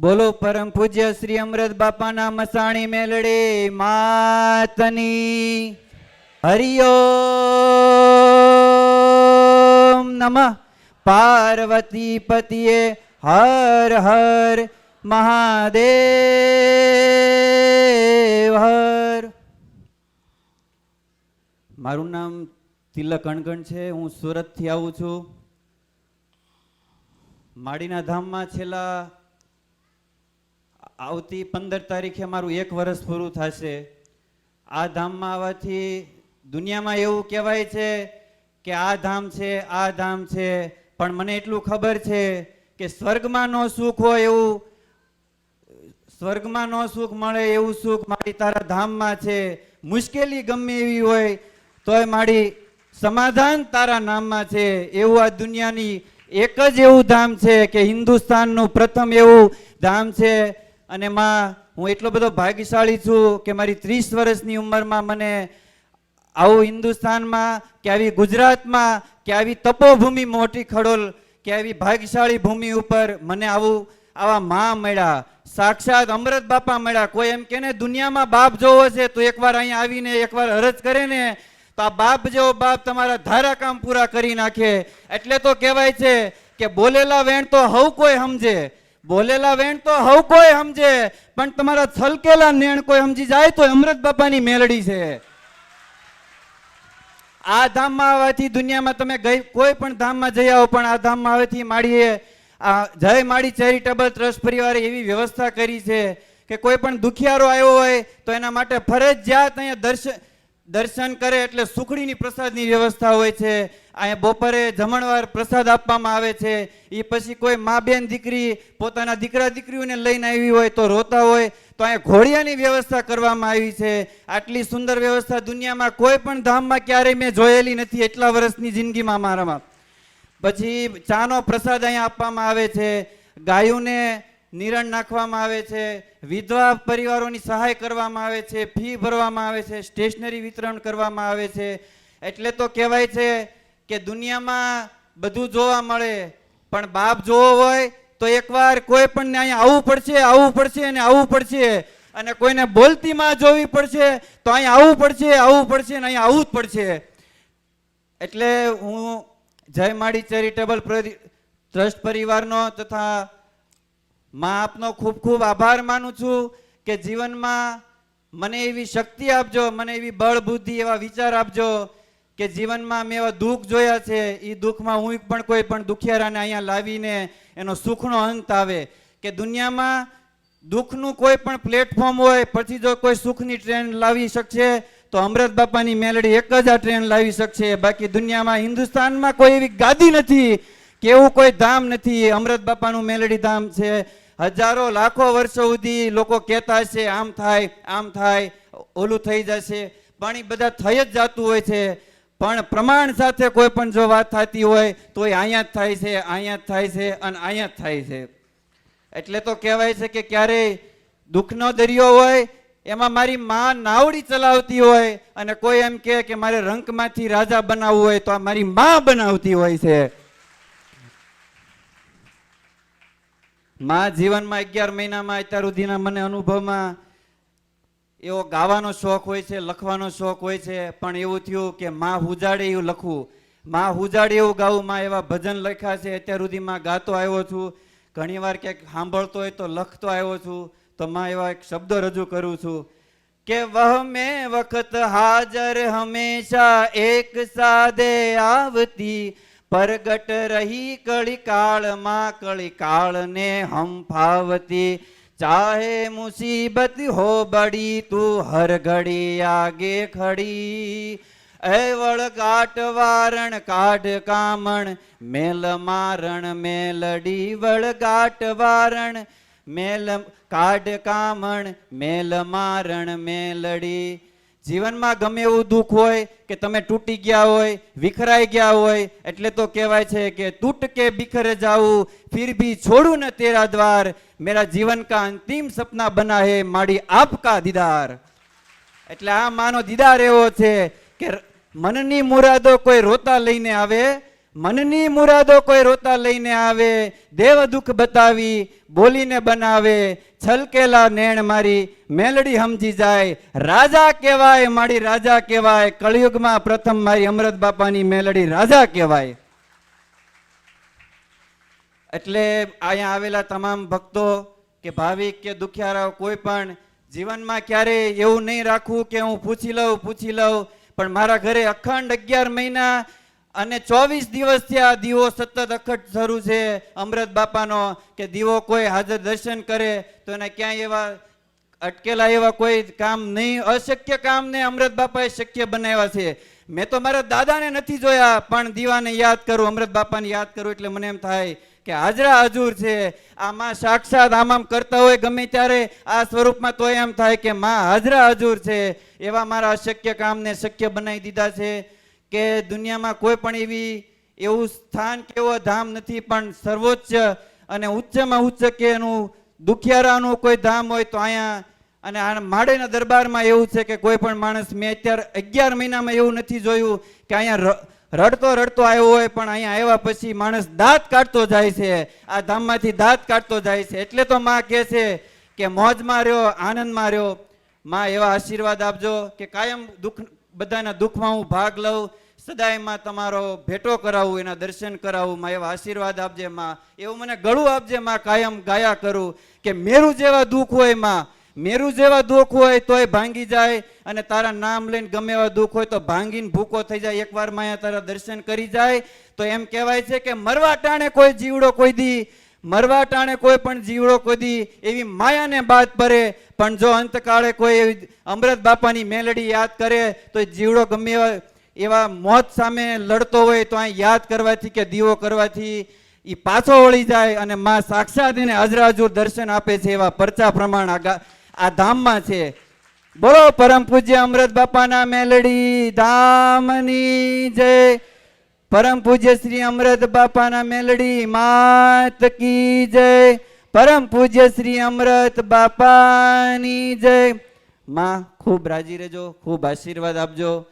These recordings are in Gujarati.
બોલો પરમ પૂજ્ય શ્રી અમૃત બાપાના મસાણી મેલડી માતની. હરિઓમ નમ. પાર્વતી પતિએ હર હર મહાદેવ હર. મારું નામ તિલક અણગણ છે. હું સુરતથી આવું છું. માડીના ધામમાં છેલ્લા આવતી પંદર તારીખે મારું એક વર્ષ પૂરું થશે. આ ધામમાં આવવાથી દુનિયામાં એવું કહેવાય છે કે આ ધામ છે, આ ધામ છે. પણ મને એટલું ખબર છે કે સ્વર્ગમાં નો સુખ હોય એવું, સ્વર્ગમાં નો સુખ મળે એવું સુખ મારી તારા ધામમાં છે. મુશ્કેલી ગમે એવી હોય, તોય મારી સમાધાન તારા નામમાં છે. એવું આ દુનિયાની એક જ એવું ધામ છે કે હિન્દુસ્તાનનું પ્રથમ એવું ધામ છે અને માં, હું એટલો બધો ભાગ્યશાળી છું કે મારી ત્રીસ વર્ષની ઉંમરમાં મને આવું હિન્દુસ્તાનમાં, કે આવી ગુજરાતમાં, કે આવી તપોભૂમિ મોટી ખડોલ, કે આવી ભાગ્યશાળી ભૂમિ ઉપર મને આવું, આવા માં મળ્યા. સાક્ષાત અમૃત બાપા મળ્યા. કોઈ એમ કે દુનિયામાં બાપ જોવો છે, તો એકવાર અહીંયા આવીને, એકવાર અરજ કરે ને તો આ બાપ જેવો બાપ તમારા ધારા કામ પૂરા કરી નાખે. એટલે તો કહેવાય છે કે બોલેલા વેણ તો હવ કોઈ સમજે. બોલેલા વેણ તો હવ કોઈ સમજે, પણ તમારા છલકેલા નેણ કોઈ સમજી જાય તો અમૃત બાપાની મેલડી છે. આ ધામમાં આવવાથી દુનિયામાં તમે ગઈ કોઈ પણ ધામમાં જઈ આવો, પણ આ ધામમાં આવવાથી માળીએ આ જય માળી ચેરિટેબલ ટ્રસ્ટ પરિવારે એવી વ્યવસ્થા કરી છે કે કોઈ પણ દુખિયારો આવ્યો હોય તો એના માટે ફરજિયાત અહીંયા દર્શન દર્શન કરે એટલે સુખડીની પ્રસાદની વ્યવસ્થા હોય છે. અહીંયા બપોરે જમણવાર પ્રસાદ આપવામાં આવે છે. એ પછી કોઈ મા બેન દીકરી પોતાના દીકરા દીકરીઓને લઈને આવી હોય તો રોતા હોય, તો અહીંયા ઘોડિયાની વ્યવસ્થા કરવામાં આવી છે. આટલી સુંદર વ્યવસ્થા દુનિયામાં કોઈ પણ ધામમાં ક્યારેય મેં જોયેલી નથી એટલા વર્ષની જિંદગીમાં મારામાં પછી ચાનો પ્રસાદ અહીંયા આપવામાં આવે છે. ગાયોને નિરણ નાખવામાં આવે છે. વિધવા પરિવારોની સહાય કરવામાં આવે છે. ફી ભરવામાં આવે છે. સ્ટેશનરી વિતરણ કરવામાં આવે છે. એટલે તો કહેવાય છે કે દુનિયામાં બધું જોવા મળે, પણ બાપ જોવો હોય તો એકવાર કોઈ પણ અહીંયા આવવું પડશે આવવું પડશે અને આવવું પડશે. અને કોઈને બોલતી માં જોવી પડશે તો અહીંયા આવવું પડશે આવવું પડશે અને અહીંયા આવવું જ પડશે. એટલે હું જય માડી ચેરિટેબલ ટ્રસ્ટ પરિવારનો તથા માં આપનો ખૂબ ખૂબ આભાર માનું છું કે જીવનમાં મને એવી શક્તિ આપજો, મને એવી બળ બુદ્ધિ એવા વિચાર આપજો કે જીવનમાં મેં એવા દુઃખ જોયા છે એ દુઃખમાં હું પણ કોઈ પણ દુખિયારાને અહીંયા લાવીને એનો સુખનો અંત આવે. કે દુનિયામાં દુઃખનું કોઈ પણ પ્લેટફોર્મ હોય, પછી જો કોઈ સુખની ટ્રેન લાવી શકશે, તો અમૃત બાપાની મેલડી એક જ આ ટ્રેન લાવી શકશે. બાકી દુનિયામાં હિન્દુસ્તાનમાં કોઈ એવી ગાદી નથી કે એવું કોઈ ધામ નથી. અમૃત બાપાનું મેલડી ધામ છે. હજારો, લાખો વર્ષો સુધી લોકો કહેતા હશે, આમ થાય આમ થાય, ઓલું થઈ જશે. પણ એ બધા થઈ જ જતું હોય છે. પણ પ્રમાણ સાથે કોઈ પણ જો વાત થતી હોય, તો એ અહીંયા જ થાય છે અહીંયા જ થાય છે અને અહીંયા જ થાય છે. એટલે તો કહેવાય છે કે ક્યારેય દુઃખનો દરિયો હોય, એમાં મારી માં નાવડી ચલાવતી હોય અને કોઈ એમ કહે કે મારે રંકમાંથી રાજા બનાવવું હોય, તો આ મારી માં બનાવતી હોય છે. માં જીવનમાં અગિયાર મહિનામાં, અત્યાર સુધીના મને અનુભવમાં એવો ગાવાનો શોખ હોય છે, લખવાનો શોખ હોય છે, પણ એવું થયું કે માં હુજાડે એવું લખવું. માં હુજાડે એવું ગાવું, માં એવા ભજન લખ્યા છે, અત્યાર સુધીમાં ગાતો આવ્યો છું. ઘણીવાર ક્યાંક સાંભળતો હોય તો લખતો આવ્યો છું, તો માં એવા એક શબ્દો રજૂ કરું છું. કે વહ મેં વખત હાજર હંમેશા એક સાદે આવતી, પરગટ રહી કળી કાળમાં, કળી કાળને હંફાવતી. ચાહે મુસીબત હો બડી તું હર ઘડી આગે ખડી એવળ વળગાટ વારણ કાઢ કામણ મેલ મારણ મેલડી વળગાટ વારણ મેલ કાઢ કામણ મેલ મારણ મેલડી જીવનમાં ગમે એવું દુઃખ હોય કે તમે તૂટી ગયા હોય, વિખરાઈ ગયા હોય, એટલે તો કહેવાય છે કે તૂટ કે બિખર જાઉં ફિર ભી છોડું ન તેરા દ્વાર, મેરા જીવન કા અંતિમ સપના બના હે માડી આપકા દીદાર. એટલે આ માનો દીદાર એવો છે કે મનની મુરાદો કોઈ રોતા લઈને આવે, મનની મુરાદો કોઈ રોતા લઈને આવે, દેવ દુઃખ બતાવી, બોલીને બનાવે છલકેલા નેણ મારી મેલડી સમજી જાય. રાજા કહેવાય, મારી રાજા કહેવાય. કળિયુગમાં પ્રથમ મારી અમૃત બાપાની મેલડી રાજા કહેવાય. એટલે અહીંયા આવેલા તમામ ભક્તો કે ભાવિક કે દુખિયારાઓ કોઈ પણ જીવનમાં ક્યારેય એવું નહીં રાખવું કે હું પૂછી લઉં પૂછી લઉં. પણ મારા ઘરે અખંડ અગિયાર મહિના અને ચોવીસ દિવસથી આ દીવો સતત અખટ શરૂ છે. અમૃત બાપાનો કે દીવો કોઈ હાજર દર્શન કરે તો એને ક્યાંય એવા અટકેલા એવા કોઈ કામ નહીં, અશક્ય કામને અમૃત બાપાએ શક્ય બનાવ્યા છે. મેં તો મારા દાદાને નથી જોયા, પણ દીવાને યાદ કરું, અમૃત બાપાને યાદ કરું એટલે મને એમ થાય કે હાજરા હજુર છે. આમાં સાક્ષાત આમ આમ કરતા હોય ગમે ત્યારે આ સ્વરૂપમાં તો એમ થાય કે માં હાજરા હજુર છે. એવા મારા અશક્ય કામને શક્ય બનાવી દીધા છે. કે દુનિયામાં કોઈ પણ એવી એવું સ્થાન કે એવો ધામ નથી, પણ સર્વોચ્ચ અને ઉચ્ચમાં ઉચ્ચ કે એનું દુખિયારાનું કોઈ ધામ હોય તો અહીંયા અને આ માળેના દરબારમાં એવું છે કે કોઈ પણ માણસ મેં અત્યારે અગિયાર મહિનામાં એવું નથી જોયું કે અહીંયા રડતો રડતો આવ્યો હોય, પણ અહીંયા આવ્યા પછી માણસ દાંત કાઢતો જાય છે, આ ધામમાંથી દાંત કાઢતો જાય છે. એટલે તો માં કહે છે કે મોજમાં રહ્યો, આનંદમાં રહ્યો. માં એવા આશીર્વાદ આપજો કે કાયમ દુઃખ બધાના દુઃખમાં હું ભાગ લઉં. સદાયમાં તમારો ભેટો કરાવું, એના દર્શન કરાવું માં એવા આશીર્વાદ આપજે માં. એવું મને ગળું આપજે માં, કાયમ ગાયા કરું કે મેરું જેવા દુઃખ હોયમાં, મેરું જેવા દુઃખ હોય તોય ભાંગી જાય અને તારા નામ લઈને ગમે એવા દુઃખ હોય તો ભાંગીને ભૂકો થઈ જાય. એકવાર માયા તારા દર્શન કરી જાય તો એમ કહેવાય છે કે મરવા ટાણે કોઈ જીવડો કોઈ દી મરવા ટાણે કોઈ પણ જીવડો કોદી એવી માયાને બાદ પડે, પણ જો અંતકાળે કોઈ અમૃત બાપાની મેલડી યાદ કરે, તો જીવડો ગમે એવા મોત સામે લડતો હોય તો અહીં યાદ કરવાથી કે દીવો કરવાથી એ પાછો વળી જાય અને માં સાક્ષાત એને હજરાજુર દર્શન આપે છે એવા પરચા પ્રમાણ આ ધામમાં છે. બોલો પરમ પૂજ્ય અમૃત બાપાના મેલડી, ધામની જય. પરમ પૂજ્ય શ્રી અમૃત બાપાના મેલડી માત કી જય. પરમ પૂજ્ય શ્રી અમૃત બાપાની જય. માં ખૂબ રાજી રહેજો ખૂબ આશીર્વાદ આપજો.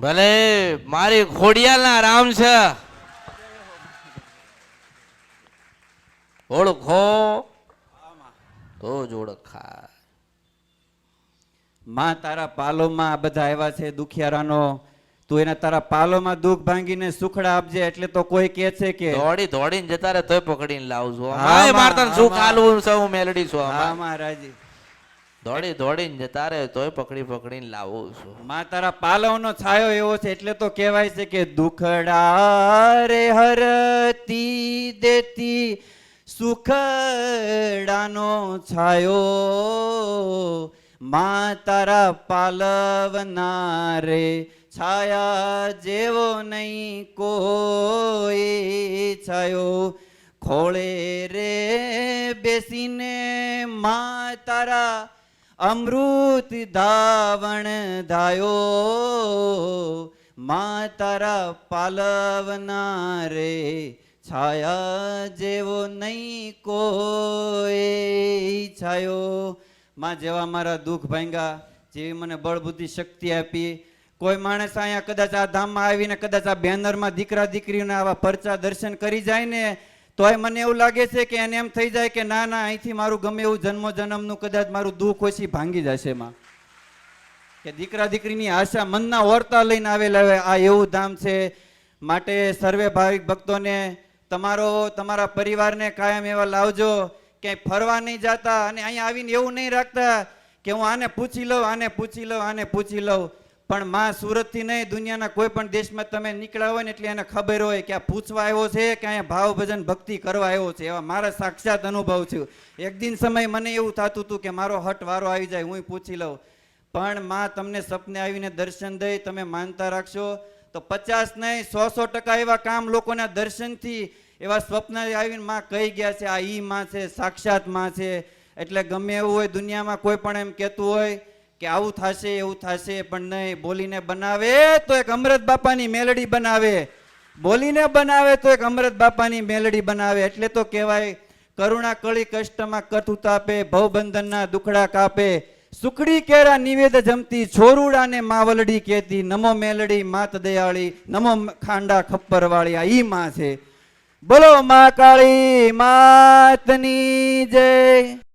ભલે મારી ખોડિયાલના રામ છે. ઓળખો. તો જ ઓળખાય. માં તારા પાલોમાં આ બધા આવ્યા છે દુખિયારાનો. તું એના તારા પાલોમાં દુઃખ ભાંગીને સુખડા આપજે એટલે તો કોઈ કહે છે કે દોડી દોડીને જતા રહે તોય પકડીને લાવજો હા, મારતા શું માં. હું મેલડી છું હા. મહારાજી દોડી દોડીને જતા રહે તોય પકડી પકડીને લાવું છું માં તારા પાલવનો છાયો એવો છે એટલે તો કહેવાય છે કે દુખડા રે હરતી દેતી સુખડાનો છાયો માં તારા પાલવના રે છાયા જેવો નહીં કોઈ છાયો. ખોળે રે બેસીને મા તારા અમૃત ધાવણ ધાયો. મા તારા પાલવના રે છાયા જેવો નહીં કોઈ છાયો. માં જેવા મારા દુઃખ ભાંગ્યા, જેવી મને બળબુદ્ધિ શક્તિ આપી કોઈ માણસ અહીંયા કદાચ આ ધામમાં આવીને કદાચ આ બેનરમાં દીકરા દીકરીના આવા પરચા દર્શન કરી જાય ને, તોય મને એવું લાગે છે કે એને એમ થઈ જાય કે ના ના, અહીંથી મારું ગમે એવું જન્મો જન્મનું કદાચ મારું દુઃખ ઓછી ભાંગી જશે એમાં. કે દીકરા દીકરીની આશા મનના ઓરતા લઈને આવેલા હોય, આ એવું ધામ છે. માટે સર્વે ભાવિક ભક્તોને તમારો, તમારા પરિવારને કાયમ એવા લાવજો, ક્યાંય ફરવા નહીં જાતા અને અહીંયા આવીને એવું નહીં રાખતા કે હું આને પૂછી લઉં, આને પૂછી લઉં, આને પૂછી લઉં. પણ માં સુરતથી નહીં, દુનિયાના કોઈ પણ દેશમાં તમે નીકળ્યા હોય ને એટલે એને ખબર હોય કે આ પૂછવા આવ્યો છે કે અહીંયા ભાવ ભજન ભક્તિ કરવા આવ્યો છે. એવા મારા સાક્ષાત અનુભવ છે. એક દિન સમય મને એવું થતું હતું કે મારો હટ વારો આવી જાય, હું પૂછી લઉં. પણ માં તમને સપને આવીને દર્શન દઈ તમે માનતા રાખશો. તો પચાસ નહીં, સો સો ટકા એવા કામ લોકોના દર્શનથી, એવા સ્વપ્ન આવીને માં કહી ગયા છે, આ ઈ માં છે, સાક્ષાતમાં છે. એટલે ગમે એવું હોય, દુનિયામાં કોઈ પણ એમ કહેતું હોય કે આવું થશે, એવું થશે, પણ નહીં, બોલીને બનાવે તો એક અમૃત બાપાની મેલડી બનાવે. બોલીને બનાવે તો એક અમૃત બાપાની મેલડી બનાવે. એટલે તો કહેવાય, કરુણા કળી કષ્ટમાં કથું તાપે ભવબંધનના દુખડા કાપે. સુખડી કેરા નિવેદ જમતી, છોરુડાને માવલડી કહેતી, નમો મેલડી માત દયાળી, નમો ખાંડા ખપ્પર વાળી આ ઈ માં છે. બોલો મા કાળી માતની જય.